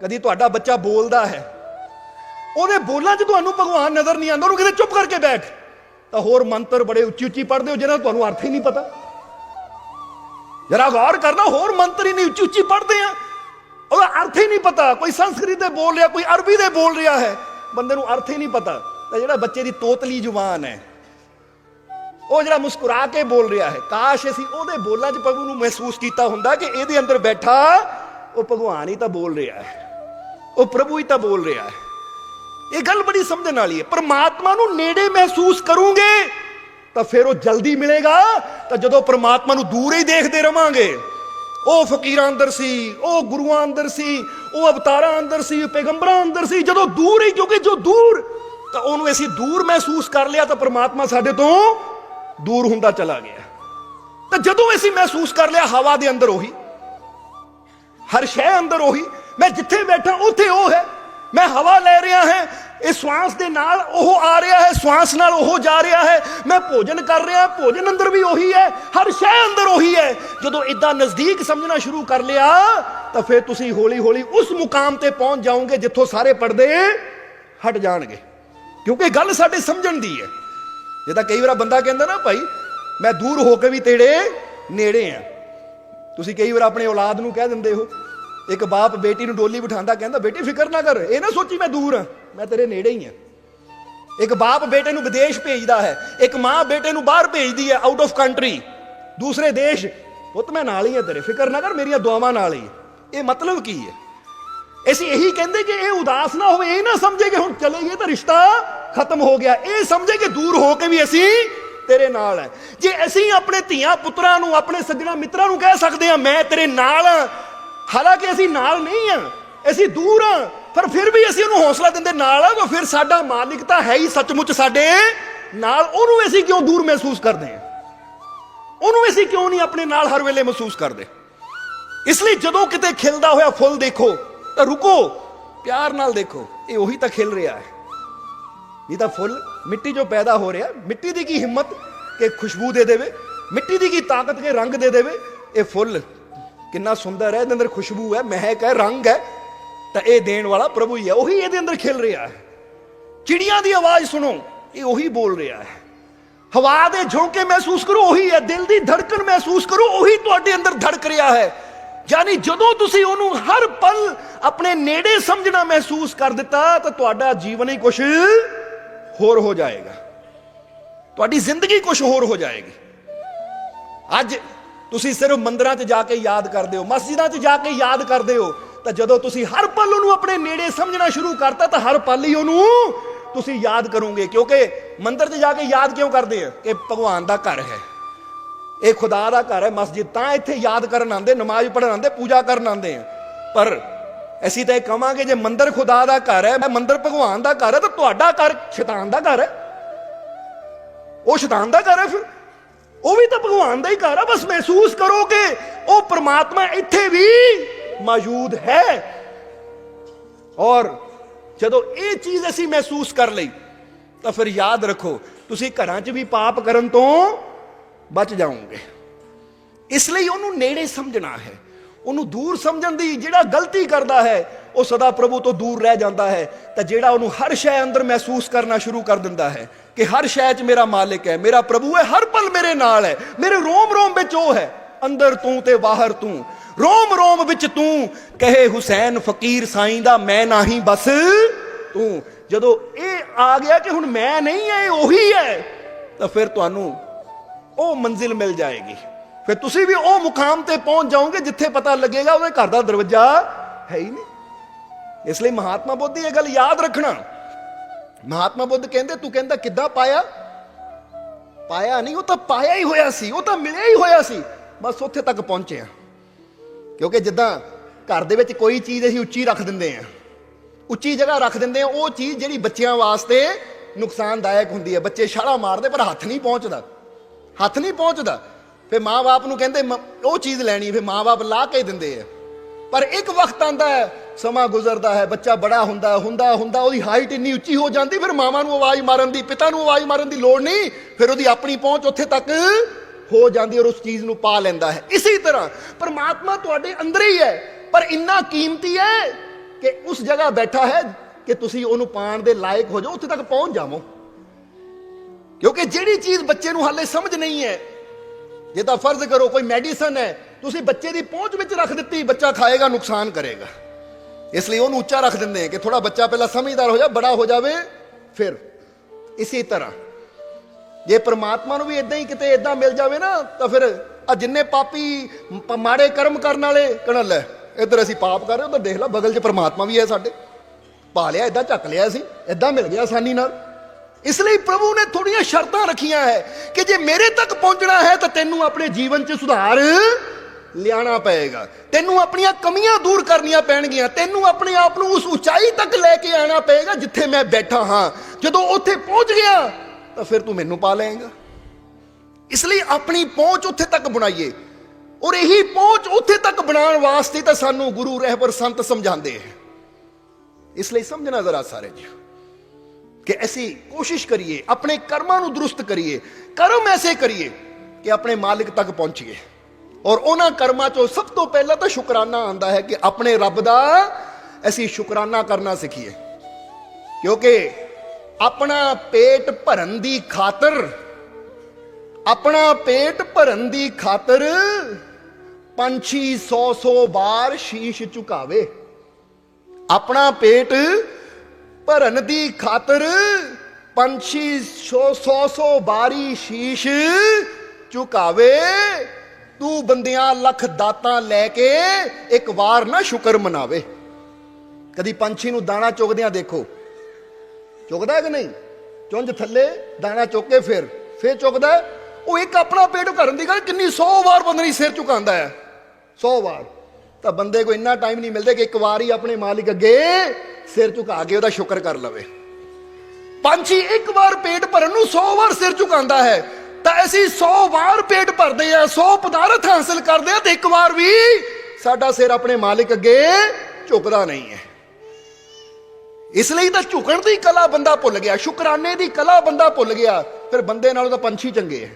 ਕਦੀ ਤੁਹਾਡਾ ਬੱਚਾ ਬੋਲਦਾ ਹੈ। ਉਹਦੇ ਬੋਲਾਂ 'ਚ ਤੁਹਾਨੂੰ ਭਗਵਾਨ ਨਜ਼ਰ ਨਹੀਂ ਆਉਂਦਾ, ਉਹਨੂੰ ਕਿਤੇ ਚੁੱਪ ਕਰਕੇ ਬੈਠ। ਤਾਂ ਹੋਰ ਮੰਤਰ ਬੜੇ ਉੱਚੀ ਉੱਚੀ ਪੜ੍ਹਦੇ ਹੋ, ਜਿਹਨਾਂ ਦਾ ਤੁਹਾਨੂੰ ਅਰਥ ਹੀ ਨਹੀਂ ਪਤਾ। ਜਰਾ ਗੌਰ ਕਰਨਾ, ਹੋਰ ਮੰਤਰ ਹੀ ਨਹੀਂ ਉੱਚੀ ਉੱਚੀ ਪੜ੍ਹਦੇ ਆ। ਉਹਦਾ ਅਰਥ ਹੀ ਨਹੀਂ ਪਤਾ, ਕੋਈ ਸੰਸਕ੍ਰਿਤ ਦੇ ਬੋਲ ਰਿਹਾ, ਕੋਈ ਅਰਬੀ ਦੇ ਬੋਲ ਰਿਹਾ ਹੈ, ਬੰਦੇ ਨੂੰ ਅਰਥ ਹੀ ਨਹੀਂ ਪਤਾ। ਤਾਂ ਜਿਹੜਾ ਬੱਚੇ ਦੀ ਤੋਤਲੀ ਜ਼ੁਬਾਨ ਹੈ, ਉਹ ਜਿਹੜਾ ਮੁਸਕਰਾ ਕੇ ਬੋਲ ਰਿਹਾ ਹੈ, ਕਾਸ਼ ਅਸੀਂ ਉਹਦੇ ਬੋਲਾਂ 'ਚ ਪ੍ਰਭੂ ਨੂੰ ਮਹਿਸੂਸ ਕੀਤਾ ਹੁੰਦਾ ਕਿ ਇਹਦੇ ਅੰਦਰ ਬੈਠਾ, ਉਹ ਭਗਵਾਨ ਹੀ ਤਾਂ ਬੋਲ ਰਿਹਾ ਹੈ। ਉਹ ਪ੍ਰਭੂ ਹੀ ਤਾਂ ਬੋਲ ਰਿਹਾ ਹੈ। ਇਹ ਗੱਲ ਬੜੀ ਸਮਝਣ ਵਾਲੀ ਹੈ। ਪਰਮਾਤਮਾ ਨੂੰ ਨੇੜੇ ਮਹਿਸੂਸ ਕਰੋਗੇ, ਤਾਂ ਫਿਰ ਉਹ ਜਲਦੀ ਮਿਲੇਗਾ, ਤਾਂ ਜਦੋਂ ਪਰਮਾਤਮਾ ਨੂੰ ਦੂਰ ਹੀ ਦੇਖਦੇ ਰਵਾਂਗੇ। ਉਹ ਫਕੀਰਾਂ ਅੰਦਰ ਸੀ, ਉਹ ਗੁਰੂਆਂ ਅੰਦਰ ਸੀ, ਉਹ ਅਵਤਾਰਾਂ ਅੰਦਰ ਸੀ ਪੈਗੰਬਰਾਂ ਅੰਦਰ ਸੀ। ਜਦੋਂ ਦੂਰ ਹੀ ਕਿਉਂਕਿ ਜੋ ਦੂਰ, ਤਾਂ ਉਹਨੂੰ ਅਸੀਂ ਦੂਰ ਮਹਿਸੂਸ ਕਰ ਲਿਆ, ਤਾਂ ਪਰਮਾਤਮਾ ਸਾਡੇ ਤੋਂ ਦੂਰ ਹੁੰਦਾ ਚਲਾ ਗਿਆ। ਤਾਂ ਜਦੋਂ ਅਸੀਂ ਮਹਿਸੂਸ ਕਰ ਲਿਆ, ਹਵਾ ਦੇ ਅੰਦਰ ਉਹੀ, ਹਰ ਸ਼ੈ ਅੰਦਰ ਉਹੀ ਮੈਂ ਜਿੱਥੇ ਬੈਠਾ ਉੱਥੇ ਉਹ ਹੈ। ਮੈਂ ਹਵਾ ਲੈ ਰਿਹਾ ਹਾਂ। ਇਹ ਸਵਾਸ ਦੇ ਨਾਲ ਉਹ ਆ ਰਿਹਾ ਹੈ। ਸਵਾਸ ਨਾਲ ਉਹ ਜਾ ਰਿਹਾ ਹੈ। ਮੈਂ ਭੋਜਨ ਕਰ ਰਿਹਾ ਭੋਜਨ ਅੰਦਰ ਵੀ ਉਹੀ ਹੈ। ਹਰ ਸ਼ੈ ਅੰਦਰ ਉਹੀ ਹੈ। ਜਦੋਂ ਇਦਾਂ ਨਜ਼ਦੀਕ ਸਮਝਣਾ ਸ਼ੁਰੂ ਕਰ ਲਿਆ, ਤਾਂ ਫਿਰ ਤੁਸੀਂ ਹੌਲੀ ਹੌਲੀ ਉਸ ਮੁਕਾਮ ਤੇ ਪਹੁੰਚ ਜਾਓਗੇ ਜਿੱਥੋਂ ਸਾਰੇ ਪਰਦੇ ਹਟ ਜਾਣਗੇ। ਕਿਉਂਕਿ ਗੱਲ ਸਾਡੇ ਸਮਝਣ ਦੀ ਹੈ। ਜੇ ਤਾਂ ਕਈ ਵਾਰ ਬੰਦਾ ਕਹਿੰਦਾ ਨਾ, ਭਾਈ, ਮੈਂ ਦੂਰ ਹੋ ਕੇ ਵੀ ਤੇੜੇ ਨੇੜੇ ਆ ਤੁਸੀਂ ਕਈ ਵਾਰ ਆਪਣੇ ਔਲਾਦ ਨੂੰ ਕਹਿ ਦਿੰਦੇ ਹੋ ਇੱਕ ਬਾਪ ਬੇਟੀ ਨੂੰ ਡੋਲੀ ਬਿਠਾਉਂਦਾ ਕਹਿੰਦਾ, ਬੇਟੀ, ਫਿਕਰ ਨਾ ਕਰ, ਇਹ ਨਾ ਸੋਚੀ ਮੈਂ ਦੂਰ ਹਾਂ, ਮੈਂ ਤੇਰੇ ਨੇੜੇ ਹੀ ਹਾਂ। ਇੱਕ ਬਾਪ ਬੇਟੇ ਨੂੰ ਵਿਦੇਸ਼ ਭੇਜਦਾ ਹੈ, ਇੱਕ ਮਾਂ ਬੇਟੇ ਨੂੰ ਬਾਹਰ ਭੇਜਦੀ ਹੈ ਆਊਟ ਆਫ ਕੰਟਰੀ ਦੂਸਰੇ ਦੇਸ਼, ਪੁੱਤ, ਮੈਂ ਨਾਲ ਹੀ ਆ ਤੇਰੇ, ਫਿਕਰ ਨਾ ਕਰ, ਮੇਰੀਆਂ ਦੁਆਵਾਂ ਨਾਲ ਹੀ ਇਹ ਮਤਲਬ ਕੀ ਹੈ? ਅਸੀਂ ਇਹੀ ਕਹਿੰਦੇ ਕਿ ਇਹ ਉਦਾਸ ਨਾ ਹੋਵੇ, ਇਹ ਨਾ ਸਮਝੇ ਕਿ ਹੁਣ ਚਲੇ ਗਏ ਤਾਂ ਰਿਸ਼ਤਾ ਖਤਮ ਹੋ ਗਿਆ। ਇਹ ਸਮਝੇ ਕਿ ਦੂਰ ਹੋ ਕੇ ਵੀ ਅਸੀਂ ਤੇਰੇ ਨਾਲ ਹੈ। ਜੇ ਅਸੀਂ ਆਪਣੇ ਧੀਆਂ ਪੁੱਤਰਾਂ ਨੂੰ, ਆਪਣੇ ਸੱਜਣਾ ਮਿੱਤਰਾਂ ਨੂੰ ਕਹਿ ਸਕਦੇ ਹਾਂ, ਮੈਂ ਤੇਰੇ ਨਾਲ ਹਾਲਾਂਕਿ ਅਸੀਂ ਨਾਲ ਨਹੀਂ ਆ, ਅਸੀਂ ਦੂਰ ਆ, ਪਰ ਫਿਰ ਵੀ ਅਸੀਂ ਉਹਨੂੰ ਹੌਸਲਾ ਦਿੰਦੇ ਨਾਲ ਆ ਤਾਂ ਫਿਰ ਸਾਡਾ ਮਾਲਿਕ ਤਾਂ ਹੈ ਹੀ ਸੱਚਮੁੱਚ ਸਾਡੇ ਨਾਲ, ਉਹਨੂੰ ਅਸੀਂ ਕਿਉਂ ਦੂਰ ਮਹਿਸੂਸ ਕਰਦੇ ਹਾਂ ਉਹਨੂੰ ਅਸੀਂ ਕਿਉਂ ਨਹੀਂ ਆਪਣੇ ਨਾਲ ਹਰ ਵੇਲੇ ਮਹਿਸੂਸ ਕਰਦੇ? ਇਸ ਲਈ ਜਦੋਂ ਕਿਤੇ ਖਿਲਦਾ ਹੋਇਆ ਫੁੱਲ ਦੇਖੋ, ਤਾਂ ਰੁਕੋ, ਪਿਆਰ ਨਾਲ ਦੇਖੋ, ਇਹ ਉਹੀ ਤਾਂ ਖਿਲ ਰਿਹਾ ਹੈ। ਨਹੀਂ ਤਾਂ ਫੁੱਲ ਮਿੱਟੀ ਜੋ ਪੈਦਾ ਹੋ ਰਿਹਾ, ਮਿੱਟੀ ਦੀ ਕੀ ਹਿੰਮਤ ਕਿ ਖੁਸ਼ਬੂ ਦੇ ਦੇਵੇ, ਮਿੱਟੀ ਦੀ ਕੀ ਤਾਕਤ, ਕੇ ਰੰਗ ਦੇ ਦੇਵੇ, ਇਹ ਫੁੱਲ ਕਿੰਨਾ ਸੁੰਦਰ ਹੈ, ਇਹਦੇ ਅੰਦਰ ਖੁਸ਼ਬੂ ਹੈ, ਮਹਿਕ ਹੈ, ਰੰਗ ਹੈ। ਤਾਂ ਇਹ ਦੇਣ ਵਾਲਾ ਪ੍ਰਭੂ ਹੀ ਹੈ, ਉਹੀ ਇਹਦੇ ਅੰਦਰ ਖਿਲ ਰਿਹਾ ਹੈ। ਚਿੜੀਆਂ ਦੀ ਆਵਾਜ਼ ਸੁਣੋ, ਇਹ ਉਹੀ ਬੋਲ ਰਿਹਾ ਹੈ। ਹਵਾ ਦੇ ਝੋਂਕੇ ਮਹਿਸੂਸ ਕਰੋ, ਉਹੀ ਹੈ, ਦਿਲ ਦੀ ਧੜਕਣ ਮਹਿਸੂਸ ਕਰੋ, ਉਹੀ ਤੁਹਾਡੇ ਅੰਦਰ ਧੜਕ ਰਿਹਾ ਹੈ। ਯਾਨੀ ਜਦੋਂ ਤੁਸੀਂ ਉਹਨੂੰ ਹਰ ਪਲ ਆਪਣੇ ਨੇੜੇ ਸਮਝਣਾ ਮਹਿਸੂਸ ਕਰ ਦਿੱਤਾ, ਤਾਂ ਤੁਹਾਡਾ ਜੀਵਨ ਹੀ ਕੁਝ ਹੋਰ ਹੋ ਜਾਏਗਾ। ਤੁਹਾਡੀ ਜ਼ਿੰਦਗੀ ਕੁਝ ਹੋਰ ਹੋ ਜਾਏਗੀ। ਅੱਜ ਤੁਸੀਂ ਸਿਰਫ ਮੰਦਰਾਂ 'ਚ ਜਾ ਕੇ ਯਾਦ ਕਰਦੇ ਹੋ, ਮਸਜਿਦਾਂ 'ਚ ਜਾ ਕੇ ਯਾਦ ਕਰਦੇ ਹੋ, ਤਾਂ ਜਦੋਂ ਤੁਸੀਂ ਹਰ ਪਲ ਉਹਨੂੰ ਆਪਣੇ ਨੇੜੇ ਸਮਝਣਾ ਸ਼ੁਰੂ ਕਰਤਾ, ਤਾਂ ਹਰ ਪਲ ਹੀ ਉਹਨੂੰ ਤੁਸੀਂ ਯਾਦ ਕਰੋਗੇ। ਕਿਉਂਕਿ ਮੰਦਰ 'ਚ ਜਾ ਕੇ ਯਾਦ ਕਿਉਂ ਕਰਦੇ ਆ? ਕਿ ਭਗਵਾਨ ਦਾ ਘਰ ਹੈ। ਇਹ ਖੁਦਾ ਦਾ ਘਰ ਹੈ, ਮਸਜਿਦ ਤਾਂ ਇੱਥੇ ਯਾਦ ਕਰਨ ਆਉਂਦੇ, ਨਮਾਜ਼ ਪੜ੍ਹਨ ਆਉਂਦੇ, ਪੂਜਾ ਕਰਨ ਆਉਂਦੇ ਆ। ਪਰ ਅਸੀਂ ਤਾਂ ਇਹ ਕਹਾਂਗੇ ਜੇ ਮੰਦਰ ਖੁਦਾ ਦਾ ਘਰ ਹੈ ਮੰਦਰ ਭਗਵਾਨ ਦਾ ਘਰ ਹੈ, ਤਾਂ ਤੁਹਾਡਾ ਘਰ ਸ਼ੈਤਾਨ ਦਾ ਘਰ ਹੈ। ਉਹ ਸ਼ੈਤਾਨ ਦਾ ਘਰ ਹੈ ਫਿਰ। ਉਹ ਵੀ ਤਾਂ ਭਗਵਾਨ ਦਾ ਹੀ ਘਰ ਆ, ਬਸ ਮਹਿਸੂਸ ਕਰੋ ਕਿ ਉਹ ਪ੍ਰਮਾਤਮਾ ਇੱਥੇ ਵੀ ਮੌਜੂਦ ਹੈ। ਔਰ ਜਦੋਂ ਇਹ ਚੀਜ਼ ਅਸੀਂ ਮਹਿਸੂਸ ਕਰ ਲਈ, ਤਾਂ ਫਿਰ ਯਾਦ ਰੱਖੋ, ਤੁਸੀਂ ਘਰਾਂ 'ਚ ਵੀ ਪਾਪ ਕਰਨ ਤੋਂ ਬਚ ਜਾਓਗੇ। ਇਸ ਲਈ ਉਹਨੂੰ ਨੇੜੇ ਸਮਝਣਾ ਹੈ। ਉਹਨੂੰ ਦੂਰ ਸਮਝਣ ਦੀ ਜਿਹੜਾ ਗਲਤੀ ਕਰਦਾ ਹੈ, ਉਹ ਸਦਾ ਪ੍ਰਭੂ ਤੋਂ ਦੂਰ ਰਹਿ ਜਾਂਦਾ ਹੈ। ਤਾਂ ਜਿਹੜਾ ਉਹਨੂੰ ਹਰ ਸ਼ੈ ਅੰਦਰ ਮਹਿਸੂਸ ਕਰਨਾ ਸ਼ੁਰੂ ਕਰ ਦਿੰਦਾ ਹੈ। ਕਿ ਹਰ ਸ਼ੈ 'ਚ ਮੇਰਾ ਮਾਲਿਕ ਹੈ, ਮੇਰਾ ਪ੍ਰਭੂ ਹੈ, ਹਰ ਪਲ ਮੇਰੇ ਨਾਲ ਹੈ। ਮੇਰੇ ਰੋਮ ਰੋਮ ਵਿੱਚ ਉਹ ਹੈ, ਅੰਦਰ ਤੂੰ ਤੇ ਬਾਹਰ ਤੂੰ। ਰੋਮ ਰੋਮ ਵਿੱਚ ਤੂੰ, ਕਹੇ ਹੁਸੈਨ ਫਕੀਰ ਸਾਈਂ ਦਾ ਮੈਂ ਨਹੀਂ ਬਸ ਤੂੰ। ਜਦੋਂ ਇਹ ਆ ਗਿਆ ਕਿ ਹੁਣ ਮੈਂ ਨਹੀਂ ਹੈ ਉਹੀ ਹੈ, ਤਾਂ ਫਿਰ ਤੁਹਾਨੂੰ ਉਹ ਮੰਜ਼ਿਲ ਮਿਲ ਜਾਏਗੀ। ਫਿਰ ਤੁਸੀਂ ਵੀ ਉਹ ਮੁਕਾਮ ਤੇ ਪਹੁੰਚ ਜਾਓਗੇ ਜਿੱਥੇ ਪਤਾ ਲੱਗੇਗਾ ਉਹਦੇ ਘਰ ਦਾ ਦਰਵਾਜ਼ਾ ਹੈ ਹੀ ਨਹੀਂ। ਇਸ ਲਈ ਮਹਾਤਮਾ ਬੁੱਧ ਦੀ ਇਹ ਗੱਲ ਯਾਦ ਰੱਖਣਾ। ਮਹਾਤਮਾ ਬੁੱਧ ਕਹਿੰਦੇ, ਤੂੰ ਕਹਿੰਦਾ ਕਿੱਦਾਂ ਪਾਇਆ? ਪਾਇਆ ਨਹੀਂ, ਉਹ ਤਾਂ ਪਾਇਆ ਹੀ ਹੋਇਆ ਸੀ, ਉਹ ਤਾਂ ਮਿਲਿਆ ਹੀ ਹੋਇਆ ਸੀ। ਬਸ ਉੱਥੇ ਤੱਕ ਪਹੁੰਚੇ ਆ ਕਿਉਂਕਿ ਜਿੱਦਾਂ ਘਰ ਦੇ ਵਿੱਚ ਕੋਈ ਚੀਜ਼ ਅਸੀਂ ਉੱਚੀ ਰੱਖ ਦਿੰਦੇ ਆ ਉੱਚੀ ਜਗ੍ਹਾ ਰੱਖ ਦਿੰਦੇ ਆ ਉਹ ਚੀਜ਼ ਜਿਹੜੀ ਬੱਚਿਆਂ ਵਾਸਤੇ ਨੁਕਸਾਨਦਾਇਕ ਹੁੰਦੀ ਹੈ। ਬੱਚੇ ਛਾਲਾ ਮਾਰਦੇ, ਪਰ ਹੱਥ ਨਹੀਂ ਪਹੁੰਚਦਾ। ਹੱਥ ਨਹੀਂ ਪਹੁੰਚਦਾ। ਫਿਰ ਮਾਂ-ਬਾਪ ਨੂੰ ਕਹਿੰਦੇ, ਮ- ਉਹ ਚੀਜ਼ ਲੈਣੀ ਫਿਰ ਮਾਂ-ਬਾਪ ਲਾ ਕੇ ਦਿੰਦੇ ਆ। ਪਰ ਇੱਕ ਵਕਤ ਆਂਦਾ ਹੈ, ਸਮਾਂ ਗੁਜ਼ਰਦਾ ਹੈ, ਬੱਚਾ ਬੜਾ ਹੁੰਦਾ ਹੁੰਦਾ ਹੁੰਦਾ, ਉਹਦੀ ਹਾਈਟ ਇੰਨੀ ਉੱਚੀ ਹੋ ਜਾਂਦੀ, ਫਿਰ ਮਾਵਾਂ ਨੂੰ ਆਵਾਜ਼ ਮਾਰਨ ਦੀ, ਪਿਤਾ ਨੂੰ ਆਵਾਜ਼ ਮਾਰਨ ਦੀ ਲੋੜ ਨਹੀਂ, ਫਿਰ ਉਹਦੀ ਆਪਣੀ ਪਹੁੰਚ ਉੱਥੇ ਤੱਕ ਹੋ ਜਾਂਦੀ ਔਰ ਉਸ ਚੀਜ਼ ਨੂੰ ਪਾ ਲੈਂਦਾ ਹੈ। ਇਸੇ ਤਰ੍ਹਾਂ ਪਰਮਾਤਮਾ ਤੁਹਾਡੇ ਅੰਦਰ ਹੀ ਹੈ, ਪਰ ਇੰਨਾ ਕੀਮਤੀ ਹੈ ਕਿ ਕਿ ਉਸ ਜਗ੍ਹਾ ਬੈਠਾ ਹੈ ਕਿ ਤੁਸੀਂ ਉਹਨੂੰ ਪਾਣ ਦੇ ਲਾਇਕ ਹੋ ਜਾਓ, ਉੱਥੇ ਤੱਕ ਪਹੁੰਚ ਜਾਵੋ। ਕਿਉਂਕਿ ਜਿਹੜੀ ਚੀਜ਼ ਬੱਚੇ ਨੂੰ ਹਾਲੇ ਸਮਝ ਨਹੀਂ ਹੈ, ਜੇ ਤਾਂ ਫਰਜ਼ ਕਰੋ ਕੋਈ ਮੈਡੀਸਨ ਹੈ ਤੁਸੀਂ ਬੱਚੇ ਦੀ ਪਹੁੰਚ ਵਿੱਚ ਰੱਖ ਦਿੱਤੀ, ਬੱਚਾ ਖਾਏਗਾ, ਨੁਕਸਾਨ ਕਰੇਗਾ। ਇਸ ਲਈ ਉਹਨੂੰ ਉੱਚਾ ਰੱਖ ਦਿੰਦੇ ਆ ਕਿ ਥੋੜਾ ਬੱਚਾ ਪਹਿਲਾਂ ਸਮਝਦਾਰ ਹੋ ਜਾ, ਬੜਾ ਹੋ ਜਾਵੇ, ਫਿਰ ਇਸੇ ਤਰ੍ਹਾਂ। ਜੇ ਪ੍ਰਮਾਤਮਾ ਨੂੰ ਵੀ ਇਦਾਂ ਹੀ ਕਿਤੇ ਇਦਾਂ ਮਿਲ ਜਾਵੇ ਨਾ, ਤਾਂ ਫਿਰ ਆ ਜਿੰਨੇ ਪਾਪੀ ਮਾੜੇ ਕਰਮ ਕਰਨ ਵਾਲੇ ਕਹਣ, ਲੈ, ਇੱਧਰ ਅਸੀਂ ਪਾਪ ਕਰ ਰਹੇ ਉਧਰ ਦੇਖ ਲੈ, ਬਗਲ 'ਚ ਪ੍ਰਮਾਤਮਾ ਵੀ ਹੈ ਸਾਡੇ। ਪਾ ਲਿਆ ਇਦਾਂ ਚੱਕ ਲਿਆ ਸੀ ਇਦਾਂ ਮਿਲ ਗਿਆ ਆਸਾਨੀ ਨਾਲ। ਇਸ ਲਈ ਪ੍ਰਭੂ ਨੇ ਥੋੜੀਆਂ ਸ਼ਰਤਾਂ ਰੱਖੀਆਂ ਹੈ ਕਿ ਜੇ ਮੇਰੇ ਤੱਕ ਪਹੁੰਚਣਾ ਹੈ, ਤਾਂ ਤੈਨੂੰ ਆਪਣੇ ਜੀਵਨ 'ਚ ਸੁਧਾਰ ਲਿਆਣਾ ਪਏਗਾ। ਤੈਨੂੰ ਆਪਣੀਆਂ ਕਮੀਆਂ ਦੂਰ ਕਰਨੀਆਂ ਪੈਣਗੀਆਂ। ਤੈਨੂੰ ਆਪਣੇ ਆਪ ਨੂੰ ਉਸ ਉਚਾਈ ਤੱਕ ਲੈ ਕੇ ਆਣਾ ਪਏਗਾ ਜਿੱਥੇ ਮੈਂ ਬੈਠਾ ਹਾਂ। ਜਦੋਂ ਉੱਥੇ ਪਹੁੰਚ ਗਿਆ, ਤਾਂ ਫਿਰ ਤੂੰ ਮੈਨੂੰ ਪਾ ਲਏਗਾ। ਇਸ ਲਈ ਆਪਣੀ ਪਹੁੰਚ ਉੱਥੇ ਤੱਕ ਬਣਾਈਏ। ਔਰ ਇਹੀ ਪਹੁੰਚ ਉੱਥੇ ਤੱਕ ਬਣਾਉਣ ਵਾਸਤੇ ਤਾਂ ਸਾਨੂੰ ਗੁਰੂ ਰਹਿਬਰ ਸੰਤ ਸਮਝਾਉਂਦੇ ਹੈ। ਇਸ ਲਈ ਸਮਝਣਾ ਜ਼ਰਾ ਸਾਰੇ ਜੀ ਕਿ ਅਸੀਂ ਕੋਸ਼ਿਸ਼ ਕਰੀਏ, ਆਪਣੇ ਕਰਮਾਂ ਨੂੰ ਦਰੁਸਤ ਕਰੀਏ, ਕਰਮ ਐਸੇ ਕਰੀਏ ਕਿ ਆਪਣੇ ਮਾਲਿਕ ਤੱਕ ਪਹੁੰਚੀਏ। ਔਰ ਉਹਨਾਂ ਕਰਮਾਂ ਚੋਂ ਸਭ ਤੋਂ ਪਹਿਲਾਂ ਤਾਂ ਸ਼ੁਕਰਾਨਾ ਆਂਦਾ ਹੈ ਕਿ ਆਪਣੇ ਰੱਬ ਦਾ ਅਸੀਂ ਸ਼ੁਕਰਾਨਾ ਕਰਨਾ ਸਿੱਖੀਏ। ਕਿਉਂਕਿ ਆਪਣਾ ਪੇਟ ਭਰਨ ਦੀ ਖਾਤਰ, ਆਪਣਾ ਪੇਟ ਭਰਨ ਦੀ ਖਾਤਰ ਪੰਛੀ ਸੌ ਸੌ ਵਾਰ ਸ਼ੀਸ਼ ਝੁਕਾਵੇ। ਆਪਣਾ ਪੇਟ ਭਰਨ ਦੀ ਖਾਤਰ ਪੰਛੀ ਸੌ ਸੌ ਸੌ ਬਾਰੀ ਸ਼ੀਸ਼ ਝੁਕਾਵੇ। ਤੂੰ ਬੰਦਿਆਂ ਲੱਖ ਦਾਤਾਂ ਲੈ ਕੇ ਇੱਕ ਵਾਰ ਨਾ ਸ਼ੁਕਰ ਮਨਾਵੇ। ਕਦੀ ਪੰਛੀ ਨੂੰ ਦਾਣਾ ਚੁਗਦਿਆਂ ਦੇਖੋ। ਚੁਗਦਾ ਕਿ ਨਹੀਂ? ਚੁੰਝ ਥੱਲੇ, ਦਾਣਾ ਚੁੱਕ ਕੇ ਫਿਰ ਫਿਰ ਚੁਗਦਾ ਉਹ ਇੱਕ ਆਪਣਾ ਪੇਟ ਭਰਨ ਦੀ ਗੱਲ ਕਿੰਨੀ 100 ਵਾਰ ਬੰਦੇ ਨਹੀਂ ਸਿਰ ਝੁਕਾਉਂਦਾ ਹੈ। 100 ਵਾਰ। ਤਾਂ ਬੰਦੇ ਕੋ ਇੰਨਾ ਟਾਈਮ ਨਹੀਂ ਮਿਲਦਾ ਕਿ ਇੱਕ ਵਾਰ ਹੀ ਆਪਣੇ ਮਾਲਿਕ ਅੱਗੇ ਸਿਰ ਝੁਕਾ ਕੇ ਉਹਦਾ ਸ਼ੁਕਰ ਕਰ ਲਵੇ। ਪੰਛੀ ਇੱਕ ਵਾਰ ਪੇਟ ਭਰਨ ਨੂੰ 100 ਵਾਰ ਸਿਰ ਝੁਕਾਉਂਦਾ ਹੈ। ਤਾਂ ਅਸੀਂ 100 ਵਾਰ ਪੇਟ ਭਰਦੇ ਆ 100 ਪਦਾਰਥ ਹਾਸਲ ਕਰਦੇ ਆ ਤੇ ਇੱਕ ਵਾਰ ਵੀ ਸਾਡਾ ਸਿਰ ਆਪਣੇ ਮਾਲਿਕ ਅੱਗੇ ਝੁਕਦਾ ਨਹੀਂ ਹੈ। ਇਸ ਲਈ ਤਾਂ ਝੁਕਣ ਦੀ ਕਲਾ ਬੰਦਾ ਭੁੱਲ ਗਿਆ, ਸ਼ੁਕਰਾਨੇ ਦੀ ਕਲਾ ਬੰਦਾ ਭੁੱਲ ਗਿਆ, ਫਿਰ ਬੰਦੇ ਨਾਲੋਂ ਤਾਂ ਪੰਛੀ ਚੰਗੇ ਆ